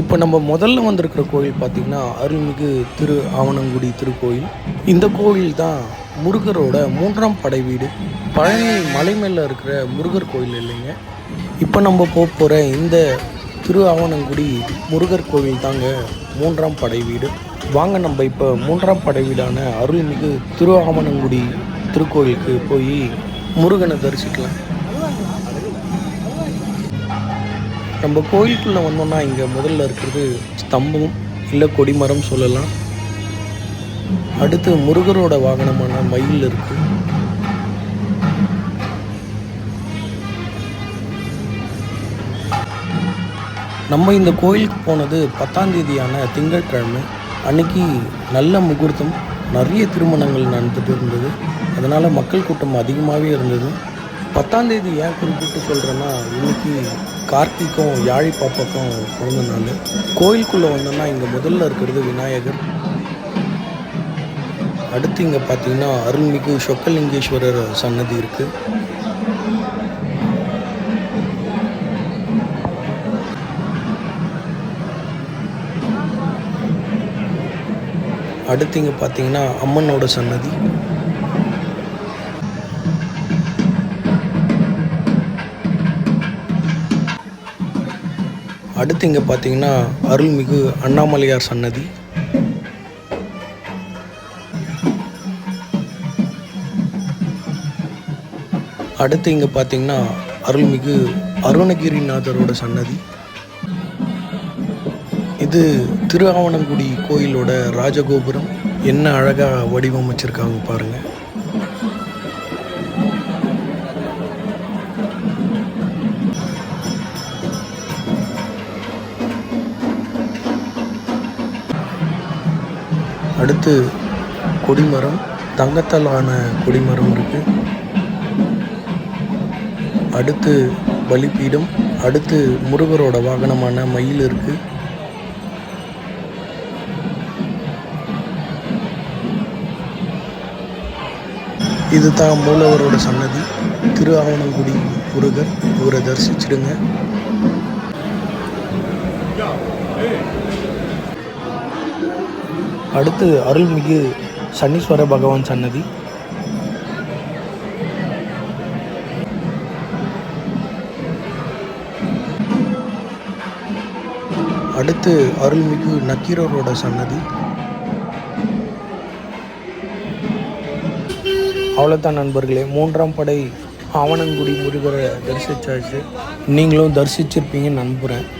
இப்போ நம்ம முதல்ல வந்திருக்கிற கோயில் பார்த்திங்கன்னா அருள்மிகு திரு ஆவணங்குடி திருக்கோயில். இந்த கோயில் தான் முருகரோட மூன்றாம் படை வீடு. பழனி மலை மேலே இருக்கிற முருகர் கோயில் இல்லைங்க. இப்போ நம்ம போக போகிற இந்த திரு ஆவணங்குடி முருகர் கோவில் தாங்க மூன்றாம் படை வீடு. வாங்க நம்ம இப்போ மூன்றாம் படை வீடான அருள்மிகு திரு ஆவணங்குடி திருக்கோயிலுக்கு போய் முருகனை தரிசிக்கலாம். நம்ம கோயிலுக்குள்ளே வந்தோம்னா இங்கே முதல்ல இருக்கிறது ஸ்தம்பம் இல்லை கொடிமரம் சொல்லலாம். அடுத்து முருகரோட வாகனமான மயில் இருக்கு. நம்ம இந்த கோயிலுக்கு போனது பத்தாம் தேதியான திங்கட்கிழமை. அன்னைக்கு நல்ல முகூர்த்தம் நிறைய திருமணங்கள் நடந்துட்டு இருந்தது. அதனால் மக்கள் கூட்டம் அதிகமாகவே இருந்தது. பத்தாம் தேதி ஏன் குறிப்பிட்டு சொல்கிறேன்னா இன்னைக்கு கார்த்திக்கும் யாழி பாப்பாக்கும் பிறந்த நாள். கோயிலுக்குள்ளே வந்தோன்னா இங்கே முதல்ல இருக்கிறது விநாயகர். அடுத்து இங்கே பார்த்தீங்கன்னா அருள்மிகு சொக்கலிங்கேஸ்வரர் சன்னதி இருக்குது அடுத்து இங்கே பார்த்தீங்கன்னா அம்மனோட சன்னதி. அடுத்து இங்கே பார்த்தீங்கன்னா அருள்மிகு அண்ணாமலையார் சன்னதி. அடுத்து இங்கே பார்த்தீங்கன்னா அருள்மிகு அருணகிரிநாதரோட சன்னதி. இது திருஆவணங்குடி கோயிலோட ராஜகோபுரம். என்ன அழகாக வடிவமைச்சிருக்காங்க பாருங்கள் அடுத்து கொடிமரம் தங்கத்தால் ஆன கொடிமரம் இருக்கு. அடுத்து பலிப்பீடம் அடுத்து முருகரோட வாகனமான மயில் இருக்குது இது தான் மூலவரோட சன்னதி. திரு ஆவணங்குடி முருகர் இவரை தரிசிச்சிடுங்க. அடுத்து அருள்மிகு சனீஸ்வர பகவான் சன்னதி. அடுத்து அருள்மிகு நக்கீரரோட சன்னதி. அவ்வளோதான் நண்பர்களே மூன்றாம் படை ஆவணங்குடி முருகரை தரிசிச்சாச்சு. நீங்களும் தரிசிச்சிருப்பீங்கன்னு நம்புகிறேன்